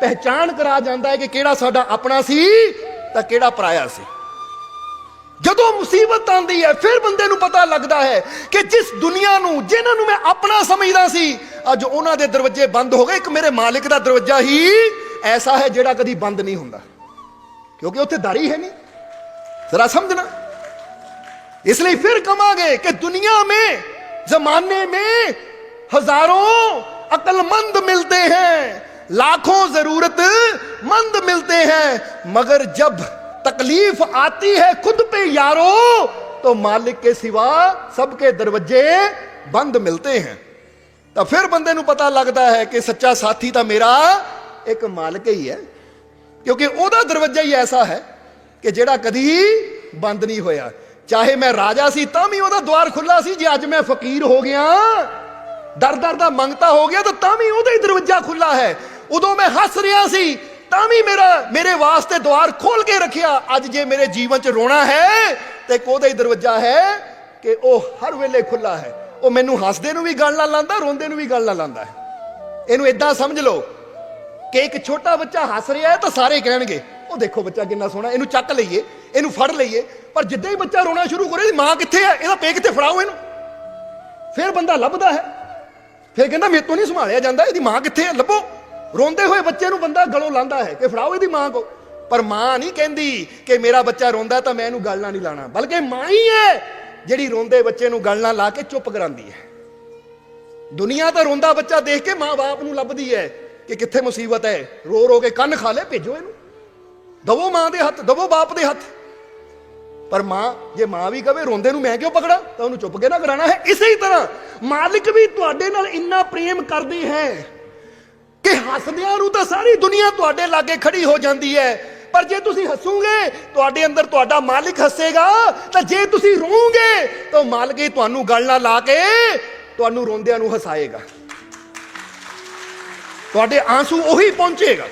ਪਹਿਚਾਣ ਕਰਾ ਜਾਂਦਾ ਹੈ ਕਿ ਕਿਹੜਾ ਸਾਡਾ ਆਪਣਾ ਸੀ ਤਾਂ ਕਿਹੜਾ ਪਰਾਇਆ ਸੀ। ਜਦੋਂ ਮੁਸੀਬਤ ਆਂਦੀ ਹੈ, ਫਿਰ ਬੰਦੇ ਨੂੰ ਪਤਾ ਲੱਗਦਾ ਹੈ ਕਿ ਜਿਸ ਦੁਨੀਆ ਨੂੰ, ਜਿਨ੍ਹਾਂ ਨੂੰ ਮੈਂ ਆਪਣਾ ਸਮਝਦਾ ਸੀ, ਅੱਜ ਉਹਨਾਂ ਦੇ ਦਰਵਾਜ਼ੇ ਬੰਦ ਹੋ ਗਏ। ਇੱਕ ਮੇਰੇ ਮਾਲਕ ਦਾ ਦਰਵਾਜ਼ਾ ਹੀ ਐਸਾ ਹੈ ਜਿਹੜਾ ਕਦੀ ਬੰਦ ਨਹੀਂ ਹੁੰਦਾ। ਕਿਉਂਕਿ ਉੱਥੇ ਦਾਰੀ ਹੈ ਨਹੀਂ। ਜ਼ਰਾ ਸਮਝਣਾ। ਇਸ ਲਈ ਫਿਰ ਕਵਾਂਗੇ ਕਿ ਦੁਨੀਆ ਮੇ जमाने में हजारों अकलमंद मिलते हैं लाखों जरूरत मंद मिलते हैं मगर जब तकलीफ आती है खुद पे यारो तो मालिक के सिवा सबके दरवाजे बंद मिलते हैं ਤਾਂ ਫਿਰ ਬੰਦੇ ਨੂੰ ਪਤਾ ਲੱਗਦਾ ਹੈ ਕਿ ਸੱਚਾ ਸਾਥੀ ਤਾਂ ਮੇਰਾ ਇੱਕ ਮਾਲਕ ਹੀ ਹੈ ਕਿਉਂਕਿ ਉਹਦਾ ਦਰਵਾਜ਼ਾ ਹੀ ਐਸਾ ਹੈ ਕਿ ਜਿਹੜਾ ਕਦੀ ਬੰਦ ਨਹੀਂ ਹੋਇਆ ਚਾਹੇ ਮੈਂ ਰਾਜਾ ਸੀ, ਤਾਂ ਵੀ ਉਹਦਾ ਦਵਾਰ ਖੁੱਲਾ ਸੀ। ਜੇ ਅੱਜ ਮੈਂ ਫਕੀਰ ਹੋ ਗਿਆ, ਦਰ ਦਰ ਦਾ ਮੰਗਤਾ ਹੋ ਗਿਆ, ਤਾਂ ਤਾਂ ਵੀ ਉਹਦਾ ਹੀ ਦਰਵਾਜ਼ਾ ਖੁੱਲਾ ਹੈ। ਉਦੋਂ ਮੈਂ ਹੱਸ ਰਿਹਾ ਸੀ, ਤਾਂ ਵੀ ਮੇਰਾ, ਮੇਰੇ ਵਾਸਤੇ ਦਵਾਰ ਖੋਲ ਕੇ ਰੱਖਿਆ। ਅੱਜ ਜੇ ਮੇਰੇ ਜੀਵਨ 'ਚ ਰੋਣਾ ਹੈ, ਤੇ ਇੱਕ ਉਹਦਾ ਹੀ ਦਰਵਾਜ਼ਾ ਹੈ ਕਿ ਉਹ ਹਰ ਵੇਲੇ ਖੁੱਲਾ ਹੈ। ਉਹ ਮੈਨੂੰ ਹੱਸਦੇ ਨੂੰ ਵੀ ਗੱਲ ਨਾਲ ਲਾਂਦਾ, ਰੋਂਦੇ ਨੂੰ ਵੀ ਗੱਲ ਨਾਲ ਲਾਂਦਾ ਹੈ। ਇਹਨੂੰ ਇਦਾਂ ਸਮਝ ਲਓ ਕਿ ਇੱਕ ਛੋਟਾ ਬੱਚਾ ਹੱਸ ਰਿਹਾ ਹੈ, ਤਾਂ ਸਾਰੇ ਕਹਿਣਗੇ, ਉਹ ਦੇਖੋ ਬੱਚਾ ਕਿੰਨਾ ਸੋਹਣਾ, ਇਹਨੂੰ ਚੱਕ ਲਈਏ। ਇਹਨੂੰ ਫੜ ਲਈਏ। ਪਰ ਜਿੱਦਾਂ ਹੀ ਬੱਚਾ ਰੋਣਾ ਸ਼ੁਰੂ ਕਰੇ, ਇਹਦੀ ਮਾਂ ਕਿੱਥੇ ਹੈ ਇਹਦਾ ਪੇ ਕਿੱਥੇ ਫੜਾਓ ਇਹਨੂੰ। ਫਿਰ ਬੰਦਾ ਲੱਭਦਾ ਹੈ। ਫਿਰ ਕਹਿੰਦਾ, ਮੇਰੇ ਤੋਂ ਨਹੀਂ ਸੰਭਾਲਿਆ ਜਾਂਦਾ, ਇਹਦੀ ਮਾਂ ਕਿੱਥੇ ਹੈ ਲੱਭੋ। ਰੋਂਦੇ ਹੋਏ ਬੱਚੇ ਨੂੰ ਬੰਦਾ ਗਲੋਂ ਲਾਂਦਾ ਹੈ ਕਿ ਫੜਾਓ ਇਹਦੀ ਮਾਂ ਕੋ। ਪਰ ਮਾਂ ਨਹੀਂ ਕਹਿੰਦੀ ਕਿ ਮੇਰਾ ਬੱਚਾ ਰੋਂਦਾ ਤਾਂ ਮੈਂ ਇਹਨੂੰ ਗੱਲ ਨਾਲ ਨਹੀਂ ਲਾਣਾ। ਬਲਕਿ ਮਾਂ ਹੀ ਹੈ ਜਿਹੜੀ ਰੋਂਦੇ ਬੱਚੇ ਨੂੰ ਗੱਲ ਨਾਲ ਲਾ ਕੇ ਚੁੱਪ ਕਰਾਉਂਦੀ ਹੈ। ਦੁਨੀਆ ਤਾਂ ਰੋਂਦਾ ਬੱਚਾ ਦੇਖ ਕੇ ਮਾਂ-ਬਾਪ ਨੂੰ ਲੱਭਦੀ ਹੈ ਕਿ ਕਿੱਥੇ ਮੁਸੀਬਤ ਹੈ। ਰੋ ਰੋ ਕੇ ਕੰਨ ਖਾ ਲੈ, ਭੇਜੋ ਇਹਨੂੰ। ਦਵੋ ਮਾਂ ਦੇ ਹੱਥ, ਦਵੋ ਬਾਪ ਦੇ ਹੱਥ। ਪਰ ਮਾਂ, ਜੇ ਮਾਂ ਵੀ ਕਵੇ ਰੋਂਦੇ ਨੂੰ ਮੈਂ ਕਿਉਂ ਪਕੜਾਂ? ਤਾਂ ਉਹਨੂੰ ਚੁੱਪ ਕੇ ਨਾ ਕਰਾਣਾ ਹੈ। ਇਸੇ ਹੀ ਤਰ੍ਹਾਂ ਮਾਲਿਕ ਵੀ ਤੁਹਾਡੇ ਨਾਲ ਇੰਨਾ ਪ੍ਰੇਮ ਕਰਦੀ ਹੈ ਕਿ ਹੱਸਦਿਆਂ ਨੂੰ ਤਾਂ ਸਾਰੀ ਦੁਨੀਆ ਤੁਹਾਡੇ ਲਾਗੇ ਖੜੀ ਹੋ ਜਾਂਦੀ ਹੈ। ਪਰ ਜੇ ਤੁਸੀਂ ਹੱਸੋਗੇ, ਤੁਹਾਡੇ ਅੰਦਰ ਤੁਹਾਡਾ ਮਾਲਿਕ ਹੱਸੇਗਾ, ਤਾਂ ਜੇ ਤੁਸੀਂ ਰੋਓਗੇ ਤਾਂ ਮਾਲਕ ਹੀ ਤੁਹਾਨੂੰ ਗਲ ਨਾਲ ਲਾ ਕੇ ਤੁਹਾਨੂੰ ਰੋਂਦਿਆਂ ਨੂੰ ਹਸਾਏਗਾ। ਤੁਹਾਡੇ ਆਂਸੂ ਉਹੀ ਪਹੁੰਚੇਗਾ।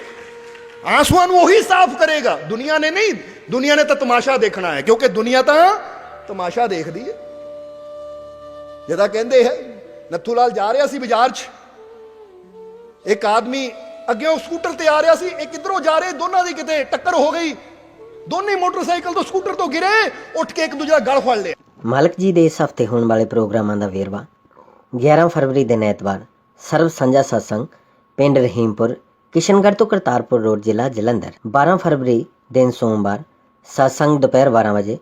ਆਂਸੂਆਂ ਨੂੰ ਉਹੀ ਸਾਫ਼ ਕਰੇਗਾ। ਦੁਨੀਆ ਨੇ ਨਹੀਂ ਦੁਨੀਆ ਨੇ ਤਾਂ ਤਮਾਸ਼ਾ ਦੇਖਣਾ ਹੈ, ਕਿਉਂਕਿ ਦੁਨੀਆ ਤਾਂ ਤਮਾਸ਼ਾ ਦੇਖਦੀ ਹੈ। ਜਿਹਦਾ ਕਹਿੰਦੇ ਹੈ, ਨੱਥੂ ਲਾਲ ਜਾ ਰਿਹਾ ਸੀ ਬਾਜ਼ਾਰ 'ਚ। ਇੱਕ ਆਦਮੀ ਅੱਗੇ ਉਹ ਸਕੂਟਰ ਤੇ ਆ ਰਿਹਾ ਸੀ ਇਹ ਕਿੱਧਰੋਂ ਜਾ ਰਹੇ, ਦੋਨਾਂ ਦੀ ਕਿਤੇ ਟੱਕਰ ਹੋ ਗਈ। ਦੋਨੇ ਮੋਟਰਸਾਈਕਲ ਤੋਂ ਸਕੂਟਰ ਤੋਂ ਗਿਰੇ, ਉੱਠ ਕੇ ਇੱਕ ਦੂਜੇ ਦਾ ਗਲ ਫੜ ਲਿਆ ਮਾਲਕ ਜੀ ਦੇ ਇਸ ਹਫ਼ਤੇ ਹੋਣ ਵਾਲੇ ਪ੍ਰੋਗਰਾਮਾਂ ਦਾ ਵੇਰਵਾ 11 ਫਰਵਰੀ ਦਿਨ ਐਤਵਾਰ, ਸਰਵ ਸੰਜਾ ਸਤਸੰਗ, ਪਿੰਡ ਰਹੀਮਪੁਰ, ਕਿਸ਼ਨਗੜ੍ਹ ਤੋਂ ਕਰਤਾਰਪੁਰ ਰੋਡ, ਜ਼ਿਲ੍ਹਾ ਜਲੰਧਰ। 12 ਫਰਵਰੀ ਦਿਨ ਸੋਮਵਾਰ ਸਤਸੰਗ ਦੁਪਹਿਰ 12 ਵਜੇ।